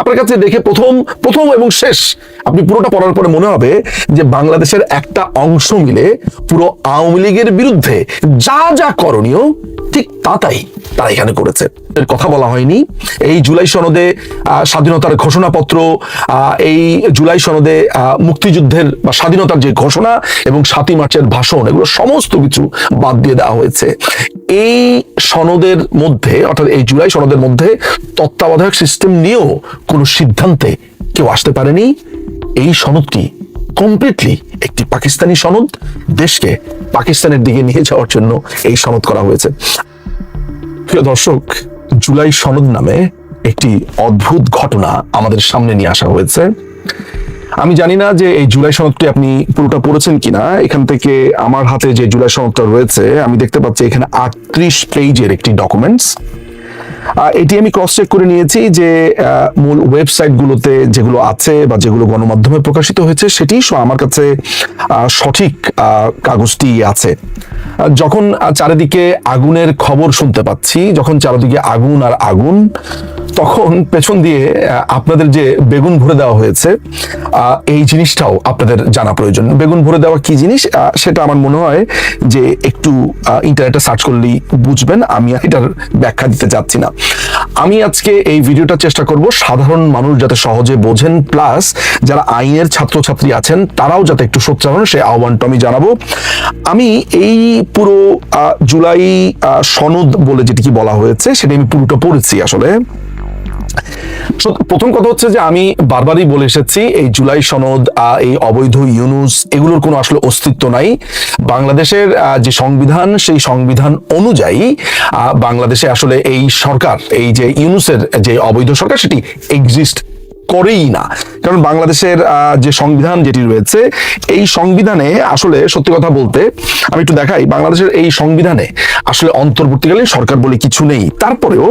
আপনার কাছে দেখে প্রথম প্রথম এবং শেষ আপনি পুরোটা পড়ার পরে মনে হবে যে বাংলাদেশের একটা অংশ মিলে পুরো আওয়ামী লীগের বিরুদ্ধে যা যা করণীয় ঠিক তা তাই তারা এখানে করেছে। কথা বলা হয়নি। এই জুলাই সনদে স্বাধীনতার ঘোষণাপত্র এই জুলাই সনদে মুক্তিযুদ্ধের বা স্বাধীনতার যে ঘোষণা এবং সাতই মার্চের ভাষণ, এগুলো সমস্ত কিছু বাদ দিয়ে দেওয়া হয়েছে। এই সনদের মধ্যে, অর্থাৎ এই জুলাই সনদের মধ্যে তত্ত্বাবধায়ক সিস্টেম নিয়েও কোনো সিদ্ধান্তে কেউ আসতে পারেনি। এই সনদটি কমপ্লিটলি একটি পাকিস্তানি সনদ দেশকে পাকিস্তানের দিকে নিয়ে যাওয়ার জন্য এই সনদ করা হয়েছে। প্রিয় দর্শক, জুলাই সনদ নামে একটি অদ্ভুত ঘটনা আমাদের সামনে নিয়ে আসা হয়েছে। আমি জানি না যে এই জুলাই সনদটি আপনি পুরোটা পড়েছেন কিনা। এখান থেকে আমার হাতে যে জুলাই সনদটা রয়েছে, আমি দেখতে পাচ্ছি এখানে আটত্রিশ পেজের একটি ডকুমেন্টস এটি আমি ক্রস চেক করে নিয়েছি যে মূল ওয়েবসাইটগুলোতে যেগুলো আছে বা যেগুলো গণমাধ্যমে প্রকাশিত হয়েছে, সেটি আমার কাছে সঠিক কাগজটি আছে। যখন চারিদিকে আগুনের খবর শুনতে পাচ্ছি, যখন চারিদিকে আগুন আর আগুন, তখন পেছন দিয়ে আপনাদের যে বেগুন ভরে দেওয়া হয়েছে এই জিনিসটাও আপনাদের জানা প্রয়োজন। বেগুন ভরে দেওয়া কি জিনিস? সেটা আমার মনে হয় যে একটু ইন্টারনেটে সার্চ করলেই বুঝবেন। আমি এটার ব্যাখ্যা দিতে চাচ্ছি না। আমি আজকে এই ভিডিওটা চেষ্টা করব সাধারণ মানুষ যাতে সহজে বোঝেন প্লাস যারা আইনের ছাত্রছাত্রী আছেন, তারাও যাতে একটু সোচ্চার হন, সে আহ্বানটা আমি জানাব। আমি এই পুরো জুলাই সনদ বলে যেটি কি বলা হয়েছে, সেটা আমি পুরোটা পড়েছি আসলে। প্রথম কথা হচ্ছে যে আমি বারবারই বলে এসেছি, এই জুলাই সনদ এই অবৈধ ইউনুস এগুলোর কোনো আসলে অস্তিত্ব নাই। বাংলাদেশের যে সংবিধান, সেই সংবিধান অনুযায়ী বাংলাদেশে আসলে এই সরকার, এই যে ইউনুসের যে অবৈধ সরকার, সেটি এক্সিস্ট করেই না। কারণ বাংলাদেশের যে সংবিধান যেটি রয়েছে, এই সংবিধানে আসলে সত্যি কথা বলতে আমি একটু দেখাই, বাংলাদেশের এই সংবিধানে আসলে অন্তর্বর্তীকালীন সরকার বলে কিছু নেই। তারপরেও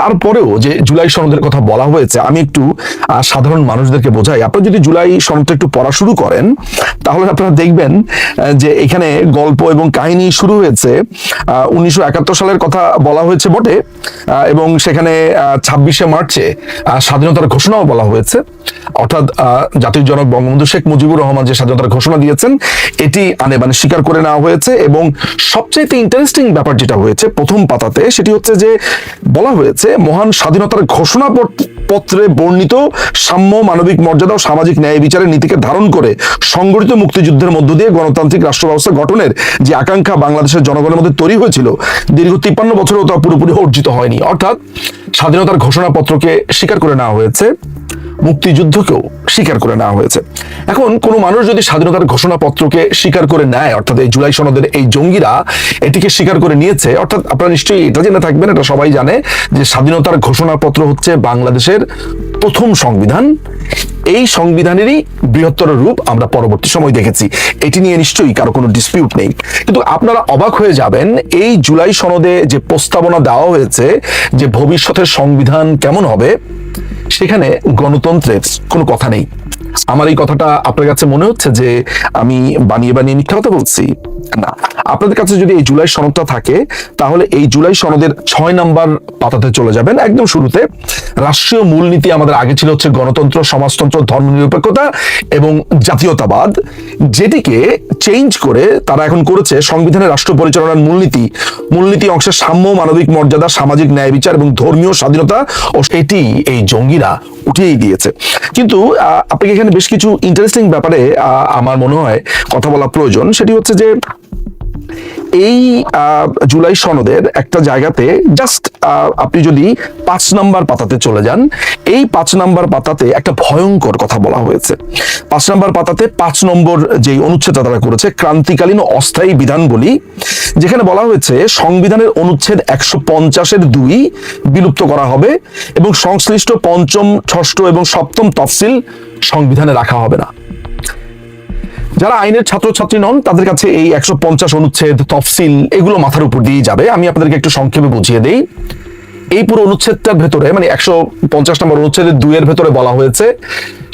তারপরেও যে জুলাই সনদের কথা বলা হয়েছে, আমি একটু সাধারণ মানুষদেরকে বোঝাই। আপনারা যদি জুলাই সনদটা একটু পড়া শুরু করেন, তাহলে আপনারা দেখবেন যে এখানে গল্প এবং কাহিনী শুরু হয়েছে উনিশশো একাত্তর সালের কথা বলা হয়েছে বটে এবং সেখানে ছাব্বিশে মার্চে স্বাধীনতার ঘোষণাও বলা হয়েছে। অর্থাৎ জাতির জনক বঙ্গবন্ধু শেখ মুজিবুর রহমান যে স্বাধীনতার ঘোষণা দিয়েছেন, এটি আনে মানে স্বীকার করে নেওয়া হয়েছে এবং সবচেয়ে ইন্টারেস্টিং ব্যাপার যেটা হয়েছে প্রথম পাতাতে, সেটি হচ্ছে যে বলা হয়েছে, মহান স্বাধীনতার ঘোষণা পত্রে বর্ণিত সাম্য মানবিক মর্যাদা ও সামাজিক ন্যায় বিচারের নীতিকে ধারণ করে সংগঠিত মুক্তিযুদ্ধের মধ্য দিয়ে গণতান্ত্রিক রাষ্ট্র ব্যবস্থা গঠনের যে আকাঙ্ক্ষা বাংলাদেশের জনগণের মধ্যে তৈরি হয়েছিল, দীর্ঘ তিপ্পান্ন বছরেও তা পুরোপুরি অর্জিত হয়নি। অর্থাৎ, স্বাধীনতার ঘোষণাপত্রকে স্বীকার করে নেওয়া হয়েছে। মুক্তিযুদ্ধকেও স্বীকার করে নেওয়া হয়েছে। এখন কোনো মানুষ যদি স্বাধীনতার ঘোষণাপত্রকে স্বীকার করে নেয়, অর্থাৎ এই জুলাই সনদের এই জঙ্গিরা এটিকে স্বীকার করে নিয়েছে, অর্থাৎ আপনারা নিশ্চয়ই এটা জেনে থাকবেন, এটা সবাই জানে, যে স্বাধীনতার ঘোষণাপত্র হচ্ছে বাংলাদেশের প্রথম সংবিধান। এই সংবিধানেরই বৃহত্তর রূপ আমরা পরবর্তী সময় দেখেছি। এটি নিয়ে নিশ্চয়ই কারও কোনো ডিসপিউট নেই। কিন্তু আপনারা অবাক হয়ে যাবেন, এই জুলাই সনদে যে প্রস্তাবনা দেওয়া হয়েছে, যে ভবিষ্যতের সংবিধান কেমন হবে সেখানে গণতন্ত্রের কোনো কথা নেই। আমার এই কথাটা আপনার কাছে মনে হচ্ছে যে আমি বানিয়ে বানিয়ে মিথ্যা কথা বলছি? না, আপনাদের কাছে যদি এই জুলাই সনদটা থাকে, তাহলে এই জুলাই সনদের ছয় নাম্বার পাতাতে চলে যাবেন একদম শুরুতে। রাষ্ট্রীয় মূলনীতি আমাদের আগে ছিল হচ্ছে গণতন্ত্র, সমাজতন্ত্র, ধর্মনিরপেক্ষতা এবং জাতীয়তাবাদ, যেটিকে চেঞ্জ করে তারা এখন করেছে সংবিধানের রাষ্ট্র পরিচালনার মূলনীতি। মূলনীতি অংশে সাম্য, মানবিক মর্যাদা, সামাজিক ন্যায় বিচার এবং ধর্মীয় স্বাধীনতা ও এটি এই জঙ্গিরা উঠিয়েই দিয়েছে। কিন্তু আপনাকে এখানে বেশ কিছু ইন্টারেস্টিং ব্যাপারে আমার মনে হয় কথা বলা প্রয়োজন। সেটি হচ্ছে যে এই জুলাই সনদের একটা জায়গাতে জাস্ট আপনি যদি পাঁচ নাম্বার পাতাতে চলে যান, এই পাঁচ নাম্বার পাতাতে একটা ভয়ঙ্কর কথা বলা হয়েছে। পাঁচ নাম্বার পাতাতে পাঁচ নম্বর যে অনুচ্ছেদটা তারা করেছে, ক্রান্তিকালীন অস্থায়ী বিধান বলি, যেখানে বলা হয়েছে সংবিধানের অনুচ্ছেদ একশো পঞ্চাশের দুই বিলুপ্ত করা হবে এবং সংশ্লিষ্ট পঞ্চম, ষষ্ঠ এবং সপ্তম তফসিল সংবিধানে রাখা হবে না। যারা আইনের ছাত্রছাত্রী নন, তাদের কাছে এই একশো পঞ্চাশ অনুচ্ছেদ, তফসিল, এগুলো মাথার উপর দিয়ে যাবে। আমি আপনাদেরকে একটু সংক্ষেপে বুঝিয়ে দেই। এই পুরো অনুচ্ছেদটার ভেতরে মানে একশো পঞ্চাশ নম্বর অনুচ্ছেদের দুইয়ের ভেতরে বলা হয়েছে,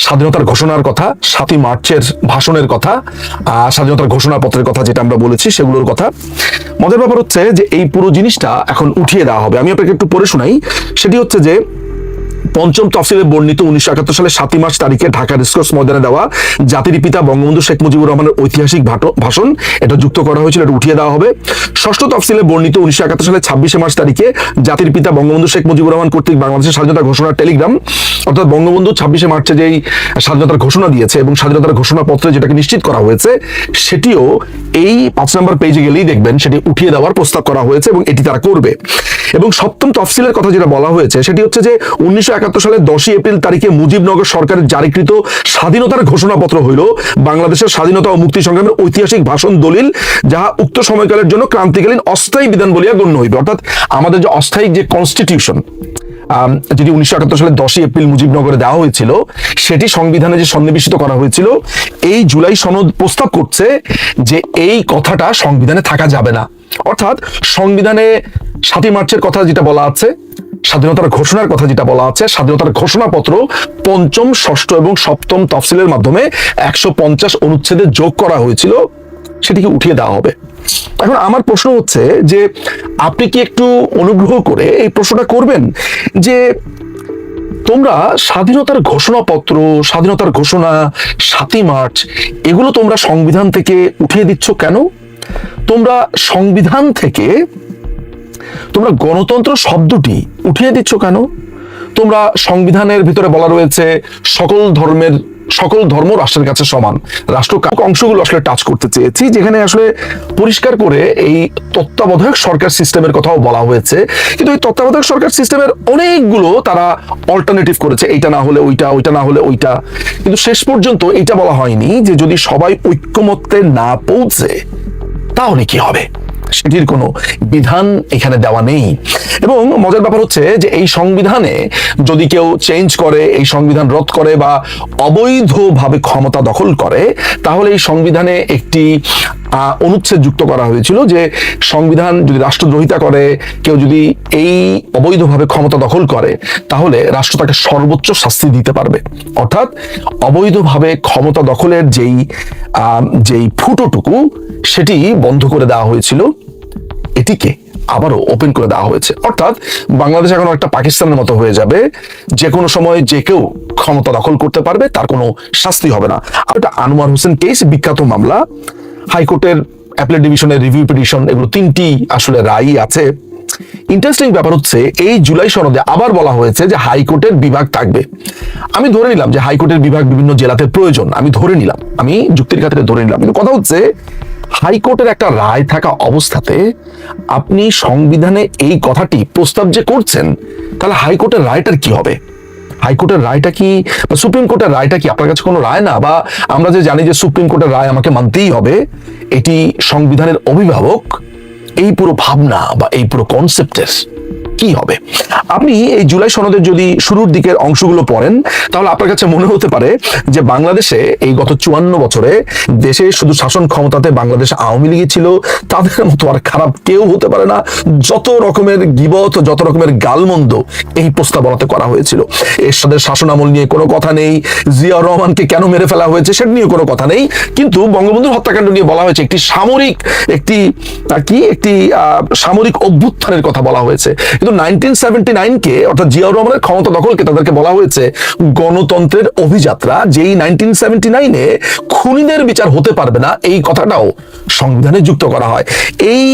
স্বাধীনতার ঘোষণার কথা, সাতই মার্চের ভাষণের কথা স্বাধীনতার ঘোষণাপত্রের কথা যেটা আমরা বলেছি, সেগুলোর কথা। মজার ব্যাপার হচ্ছে যে এই পুরো জিনিসটা এখন উঠিয়ে দেওয়া হবে। আমি আপনাকে একটু পড়ে শোনাই। সেটি হচ্ছে যে পঞ্চম তফসিলে বর্ণিত উনিশশো একাত্তর সালে সাতই মার্চ তারিখে ঢাকা রেসকোর্স ময়দানে দেওয়া জাতির পিতা বঙ্গবন্ধু শেখ মুজিবুর রহমানের ঐতিহাসিক ভাষণ, এটা যুক্ত করা হয়েছিল, এটা উঠিয়ে দেওয়া হবে। ষষ্ঠ তফসিলে বর্ণিত উনিশশো একাত্তর সালে ছাব্বিশে মার্চ তারিখে জাতির পিতা বঙ্গবন্ধু শেখ মুজিবুর রহমান কর্তৃক বাংলাদেশের স্বাধীনতা ঘোষণার টেলিগ্রাম, অর্থাৎ বঙ্গবন্ধু ছাব্বিশে মার্চে যেই স্বাধীনতার ঘোষণা দিয়েছে এবং স্বাধীনতার ঘোষণাপত্রে যেটাকে নিশ্চিত করা হয়েছে, সেটিও এই পাঁচ নম্বর পেজে গেলেই দেখবেন, সেটি উঠিয়ে দেওয়ার প্রস্তাব করা হয়েছে এবং এটি তারা করবে। এবং সপ্তম তফসিলের কথা যেটা বলা হয়েছে, সেটি হচ্ছে যে উনিশশো একাত্তর সালের দশই এপ্রিল তারিখে মুজিবনগর সরকারের জারিকৃত স্বাধীনতার ঘোষণাপত্র হইল বাংলাদেশের স্বাধীনতা ও মুক্তি সংগ্রামের ঐতিহাসিক ভাষণ দলিল, যাহা উক্ত সময়কালের জন্য ক্রান্তিকালীন অস্থায়ী বিধান বলিয়া গণ্য হইবে। অর্থাৎ আমাদের যে অস্থায়ী যে কনস্টিটিউশন যেটি উনিশশো একাত্তর সালের দশই এপ্রিল মুজিবনগরে দেওয়া হয়েছিল, সেটি সংবিধানে যে সন্নিবেশিত করা হয়েছিল, এই জুলাই সনদ প্রস্তাব করছে যে এই কথাটা সংবিধানে থাকা যাবে না। অর্থাৎ সংবিধানে সাতই মার্চের কথা যেটা বলা আছে, স্বাধীনতার ঘোষণার কথা যেটা বলা আছে, স্বাধীনতার ঘোষণাপত্র পঞ্চম, ষষ্ঠ এবং সপ্তম তফসিলের মাধ্যমে একশো পঞ্চাশ অনুচ্ছেদে যোগ করা হয়েছিল, সেটিকে উঠিয়ে দেওয়া হবে। এখন আমার প্রশ্ন হচ্ছে যে, আপনি কি একটু অনুগ্রহ করে এই প্রশ্নটা করবেন যে, তোমরা স্বাধীনতার ঘোষণাপত্র, স্বাধীনতার ঘোষণা, সাতই মার্চ, এগুলো তোমরা সংবিধান থেকে উঠিয়ে দিচ্ছ কেন? তোমরা সংবিধান থেকে তোমরা গণতন্ত্র শব্দটি উঠিয়ে দিচ্ছ কেন? তোমরা সংবিধানের ভিতরে বলা রয়েছে সকল ধর্মের, সকল ধর্ম রাষ্ট্রের কাছে সমান। রাষ্ট্র অংশগুলো আসলে টাচ করতে চেয়েছি, যেখানে আসলে পরিষ্কার করে এই তত্ত্বাবধায়ক সরকার সিস্টেমের কথাও বলা হয়েছে। কিন্তু এই তত্ত্বাবধায়ক সরকার সিস্টেমের অনেকগুলো তারা অল্টারনেটিভ করেছে, এইটা না হলে ওইটা ওইটা না হলে ওইটা। কিন্তু শেষ পর্যন্ত এটা বলা হয়নি যে যদি সবাই ঐক্যমত্যে না পৌঁছে তাহলে কি হবে? সেটির কোনো বিধান এখানে দেওয়া নেই। এবং মজার ব্যাপার হচ্ছে যে এই সংবিধানে যদি কেউ চেঞ্জ করে, এই সংবিধান রদ করে বা অবৈধভাবে ক্ষমতা দখল করে, তাহলে এই সংবিধানে একটি অনুচ্ছেদ যুক্ত করা হয়েছিল যে সংবিধান যদি রাষ্ট্রদ্রোহিতা করে, কেউ যদি এই অবৈধভাবে ক্ষমতা দখল করে, তাহলে রাষ্ট্র তাকে সর্বোচ্চ শাস্তি দিতে পারবে। অর্থাৎ অবৈধভাবে ক্ষমতা দখলের যেই যেই ফুটোটুকু, সেটি বন্ধ করে দেওয়া হয়েছিল। এটিকে আবারও ওপেন করে দেওয়া হয়েছে। অর্থাৎ বাংলাদেশ এখন একটা পাকিস্তানের মতো হয়ে যাবে। যে কোনো সময় যে কেউ ক্ষমতা দখল করতে পারবে, তার কোনো শাস্তি হবে না। আর এটা আনোয়ার হোসেন কেস, বিখ্যাত মামলা। হাইকোর্টের অ্যাপেলেট ডিভিশনের রিভিউ পিটিশন এগুলো তিনটি আসলে রায় আছে। ইন্টারেস্টিং ব্যাপার হচ্ছে, এই জুলাই সনদে আবার বলা হয়েছে যে হাইকোর্টের বিভাগ থাকবে। আমি ধরে নিলাম যে হাইকোর্টের বিভাগ বিভিন্ন জেলাতে প্রয়োজন, আমি ধরে নিলাম। আমি যুক্তির খাতিরে ধরে নিলাম। কিন্তু কথা হচ্ছে, হাইকোর্টের একটা রায় থাকা অবস্থাতে আপনি সংবিধানে এই কথাটি প্রস্তাব যে করছেন, তাহলে হাইকোর্টের রায়টার কি হবে? হাইকোর্টের রায়টা কি, বা সুপ্রিম কোর্টের রায়টা কি আপনার কাছে কোনো রায় না? বা আমরা যে জানি যে সুপ্রিম কোর্টের রায় আমাকে মানতেই হবে, এটি সংবিধানের অভিভাবক এই পুরো ভাবনা বা এই পুরো কনসেপ্টের কি হবে? আপনি এই জুলাই সনদের যদি শুরুর দিকের অংশগুলো পড়েন, তাহলে আপনার কাছে মনে হতে পারে যে বাংলাদেশে এই গত চুয়ান্ন বছরে দেশে শুধু শাসন ক্ষমতাতে বাংলাদেশ আওয়ামী লীগই ছিল, তাদের মতো আর খারাপ কেউ হতে পারে না। যত রকমের গিবত, যত রকমের গালমন্দ এই প্রস্তাবনাতে করা হয়েছিল। এরশাদের শাসনামল নিয়ে কোনো কথা নেই জিয়াউর রহমানকে কেন মেরে ফেলা হয়েছে সেটা নিয়ে কোনো কথা নেই। কিন্তু বঙ্গবন্ধুর হত্যাকাণ্ড নিয়ে বলা হয়েছে একটি সামরিক, একটি কি? একটি সামরিক অভ্যুত্থানের কথা বলা হয়েছে। কিন্তু নাইনটিন সেভেন্টি নাইনকে অর্থাৎ জিয়াউর রহমানের ক্ষমতা দখলকে তাদেরকে বলা হয়েছে গণতন্ত্রের অভিযাত্রা যেই নাইনটিন সেভেন্টি নাইনে খুনিদের বিচার হতে পারবে না এই কথাটাও সংবিধানে যুক্ত করা হয়। এই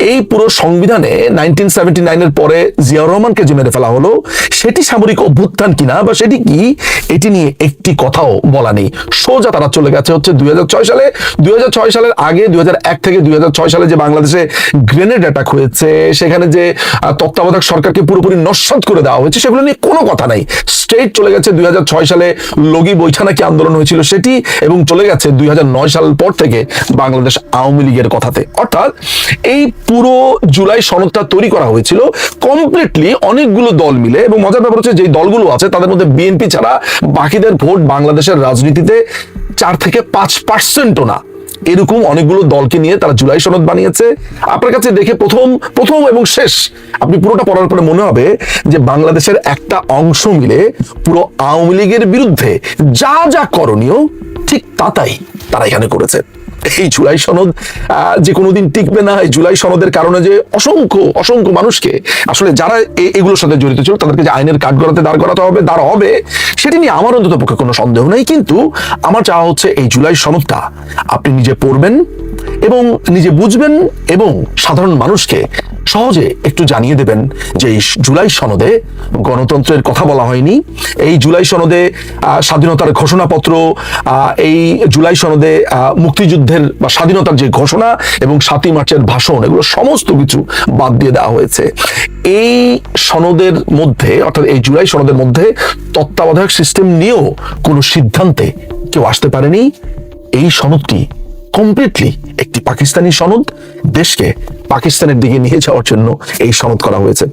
এই পুরো সংবিধানে নাইনটিন সেভেন্টি নাইনের পরে জিয়াউর রহমানকে যে মেরে ফেলা হলো সেটি সামরিক অভ্যুত্থান কিনা বা সেটি কি এটি নিয়ে একটি কথাও বলা নেই। সোজা তারা চলে গেছে হচ্ছে দুই হাজার ছয় সালে। দুই হাজার ছয় সালের আগে দুই হাজার এক থেকে দুই হাজার ছয় সালে যে বাংলাদেশে গ্রেনেড অ্যাটাক হয়েছে সেখানে যে আহ, তত্ত্বাবধায়ক সরকারকে পুরোপুরি নস্বাত করে দেওয়া হয়েছে, সেগুলো নিয়ে কোনো কথা নাই। স্ট্রেট চলে গেছে দুই সালে, লগি বৈঠানাকি আন্দোলন হয়েছিল সেটি, এবং চলে গেছে দুই সাল পর থেকে বাংলাদেশ আওয়ামী লীগের কথাতে। অর্থাৎ এই পুরো জুলাই সনদটা তৈরি করা হয়েছিল কমপ্লিটলি অনেকগুলো দল মিলে, এবং মজার ব্যাপার হচ্ছে যে দলগুলো আছে, তাদের মধ্যে বিএনপি ছাড়া বাকিদের ভোট বাংলাদেশের রাজনীতিতে চার থেকে পাঁচ পার্সেন্টও না। এরকম অনেকগুলো দলকে নিয়ে তারা জুলাই সনদ বানিয়েছে। আপনার কাছে দেখে প্রথম প্রথম এবং শেষ আপনি পুরোটা পড়ার পরে মনে হবে যে বাংলাদেশের একটা অংশ মিলে পুরো আওয়ামী লীগের বিরুদ্ধে যা যা করণীয় ঠিক তা তাই তারা এখানে করেছে। এই জুলাই সনদ যে কোনোদিন টিকবে না, এই জুলাই সনদের কারণে যে অসংখ্য অসংখ্য মানুষকে, আসলে যারা এগুলোর সাথে জড়িত ছিল, তাদেরকে যে আইনের কাঠগড়াতে দাঁড় করাতে হবে, দাঁড় হবে, সেটি নিয়ে আমার অন্তত পক্ষে কোনো সন্দেহ নেই। কিন্তু আমার চাওয়া হচ্ছে এই জুলাই সনদটা আপনি নিজে পড়বেন এবং নিজে বুঝবেন এবং সাধারণ মানুষকে সহজে একটু জানিয়ে দেবেন যে এই জুলাই সনদে গণতন্ত্রের কথা বলা হয়নি। এই জুলাই সনদে স্বাধীনতার ঘোষণাপত্র এই জুলাই সনদে মুক্তিযুদ্ধের বা স্বাধীনতার যে ঘোষণা এবং সাতই মার্চের ভাষণ, এগুলো সমস্ত কিছু বাদ দিয়ে দেওয়া হয়েছে। এই সনদের মধ্যে, অর্থাৎ এই জুলাই সনদের মধ্যে তত্ত্বাবধায়ক সিস্টেম নিয়েও কোনো সিদ্ধান্তে কেউ আসতে পারেনি। এই সনদটি কমপ্লিটলি একটি পাকিস্তানি সনদ দেশকে পাকিস্তানের দিকে নিয়ে যাওয়ার জন্য এই সনদ করা হয়েছে।